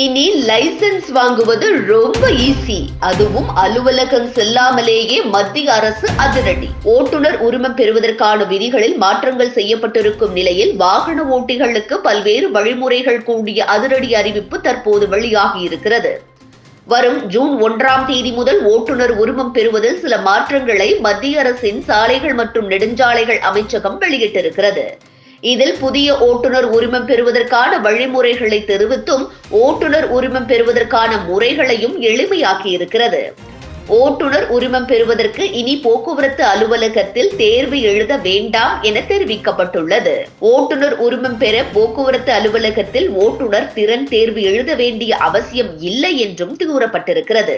இனி லைசன்ஸ் வாங்குவது ரொம்ப ஈஸி. அதுவும் அலுவலகம் செல்லாமலேயே மத்திய அரசு அதிரடி. ஓட்டுநர் உரிமம் பெறுவதற்கான விதிகளில் மாற்றங்கள் செய்யப்பட்டிருக்கும் நிலையில் வாகன ஓட்டிகளுக்கு பல்வேறு வழிமுறைகள் கூடிய அதிரடி அறிவிப்பு தற்போது வெளியாகி இருக்கிறது. வரும் ஜூன் ஒன்றாம் தேதி முதல் ஓட்டுநர் உரிமம் பெறுவதில் சில மாற்றங்களை மத்திய அரசின் சாலைகள் மற்றும் நெடுஞ்சாலைகள் அமைச்சகம் வெளியிட்டிருக்கிறது. இதில் புதிய ஓட்டுநர் உரிமம் பெறுவதற்கான வழிமுறைகளை தெரிவித்தும் ஓட்டுநர் உரிமம் பெறுவதற்கான முறைகளையும் எளிமையாக்கி இருக்கிறது ஓட்டுநர் உரிமம் பெறுவதற்கு இனி போக்குவரத்து அலுவலகத்தில் தேர்வு எழுத வேண்டாம் என தெரிவிக்கப்பட்டுள்ளது. ஓட்டுநர் உரிமம் பெற போக்குவரத்து அலுவலகத்தில் ஓட்டுநர் திறன் தேர்வு எழுத வேண்டிய அவசியம் இல்லை என்றும் கூறப்பட்டிருக்கிறது.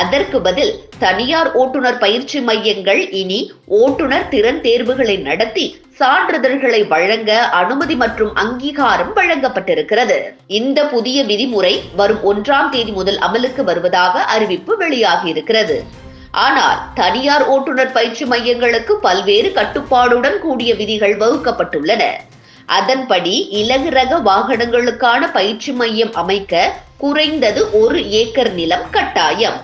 அதற்கு பதில் தனியார் ஓட்டுநர் பயிற்சி மையங்கள் இனி ஓட்டுநர் திறன் தேர்வுகளை நடத்தி சான்றிதழ்களை வழங்க அனுமதி மற்றும் அங்கீகாரம் வழங்கப்பட்டிருக்கிறது. இந்த புதிய விதிமுறை வரும் ஒன்றாம் தேதி முதல் அமலுக்கு வருவதாக அறிவிப்பு வெளியாகி இருக்கிறது ஆனால் தனியார் ஓட்டுநர் பயிற்சி மையங்களுக்கு பல்வேறு கட்டுப்பாடுடன் கூடிய விதிகள் வகுக்கப்பட்டுள்ளன. அதன்படி இலகு ரக வாகனங்களுக்கான பயிற்சி மையம் அமைக்க குறைந்தது ஒரு ஏக்கர் நிலம் கட்டாயம்.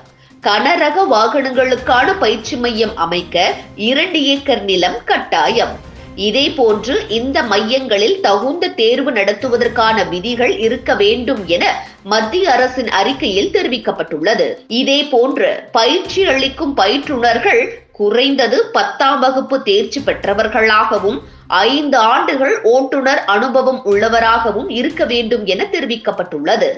கனரக வாகனங்களுக்கான பயிற்சி மையம் அமைக்க இரண்டு ஏக்கர் நிலம் கட்டாயம். இதே போன்று இந்த மையங்களில் தகுந்த தேர்வு நடத்துவதற்கான விதிகள் இருக்க வேண்டும் என மத்திய அரசின் அறிக்கையில் தெரிவிக்கப்பட்டுள்ளது. இதே போன்று பயிற்சி அளிக்கும் பயிற்றுனர்கள் குறைந்தது பத்தாம் வகுப்பு தேர்ச்சி பெற்றவர்களாகவும் ஐந்து ஆண்டுகள் ஓட்டுநர் அனுபவம் உள்ளவராகவும் இருக்க வேண்டும் என தெரிவிக்கப்பட்டுள்ளது.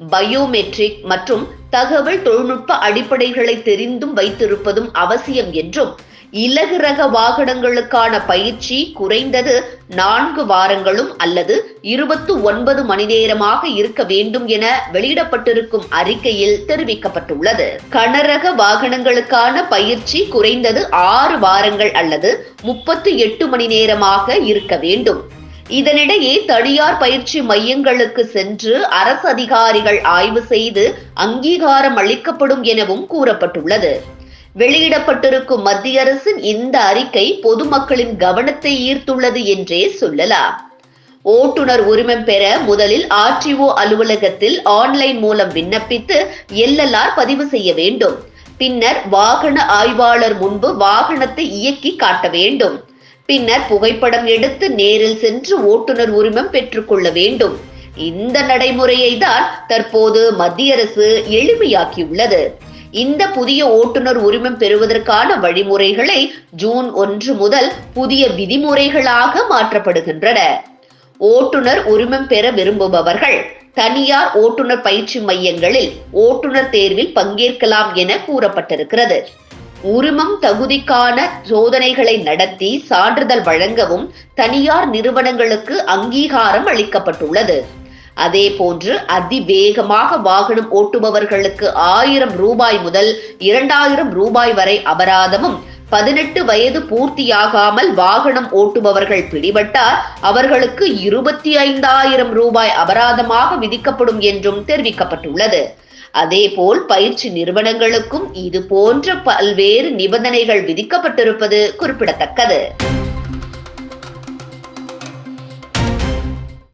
பயோமெட்ரிக் மற்றும் தகவல் தொழில்நுட்ப அடிப்படைகளை தெரிந்தும் வைத்திருப்பதும் அவசியம் என்றும் இலகு ரக வாகனங்களுக்கான பயிற்சி குறைந்தது நான்கு வாரங்களும் அல்லது இருபத்து ஒன்பது மணி நேரமாக இருக்க வேண்டும் என வெளியிடப்பட்டிருக்கும் அறிக்கையில் தெரிவிக்கப்பட்டுள்ளது. கனரக வாகனங்களுக்கான பயிற்சி குறைந்தது ஆறு வாரங்கள் அல்லது முப்பத்து எட்டு மணி நேரமாக இருக்க வேண்டும். இதனிடையே தனியார் பயிற்சி மையங்களுக்கு சென்று அரசு அதிகாரிகள் ஆய்வு செய்து அங்கீகாரம் அளிக்கப்படும் எனவும் கூறப்பட்டுள்ளது. வெளியிடப்பட்டிருக்கும் மத்திய அரசின் இந்த அறிக்கை பொதுமக்களின் கவனத்தை ஈர்த்துள்ளது என்றே சொல்லலாம். ஓட்டுநர் உரிமம் பெற முதலில் ஆர்டிஓ அலுவலகத்தில் ஆன்லைன் மூலம் விண்ணப்பித்து எல்எல்ஆர் பதிவு செய்ய வேண்டும். பின்னர் வாகன ஆய்வாளர் முன்பு வாகனத்தை இயக்கி காட்ட வேண்டும். பின்னர் புகைப்படம் எடுத்து நேரில் சென்று ஓட்டுநர் உரிமம் பெற்றுக்கொள்ள வேண்டும். இந்த நடைமுறையை தான் தற்போது மத்திய அரசு எளிமையாக்கியுள்ளது. இந்த புதிய ஓட்டுநர் உரிமம் பெறுவதற்கான வழிமுறைகளை ஜூன் ஒன்று முதல் புதிய விதிமுறைகளாக மாற்றப்படுகின்றன. ஓட்டுநர் உரிமம் பெற விரும்புபவர்கள் தனியார் ஓட்டுநர் பயிற்சி மையங்களில் ஓட்டுநர் தேர்வில் பங்கேற்கலாம் என கூறப்பட்டிருக்கிறது. உரிமம் தகுதிக்கான சோதனைகளை நடத்தி சான்றிதழ் வழங்கவும் தனியார் நிறுவனங்களுக்கு அங்கீகாரம் அளிக்கப்பட்டுள்ளது. அதே போன்று அதிவேகமாக வாகனம் ஓட்டுபவர்களுக்கு ஆயிரம் ரூபாய் முதல் இரண்டாயிரம் ரூபாய் வரை அபராதமும் பதினெட்டு வயது பூர்த்தியாகாமல் வாகனம் ஓட்டுபவர்கள் பிடிபட்டால் அவர்களுக்கு இருபத்தி ஐந்தாயிரம் ரூபாய் அபராதமாக விதிக்கப்படும் என்றும் தெரிவிக்கப்பட்டுள்ளது. அதேபோல் பயிற்சி நிறுவனங்களுக்கும் இது போன்ற பல்வேறு நிபந்தனைகள் விதிக்கப்பட்டிருப்பது குறிப்பிடத்தக்கது.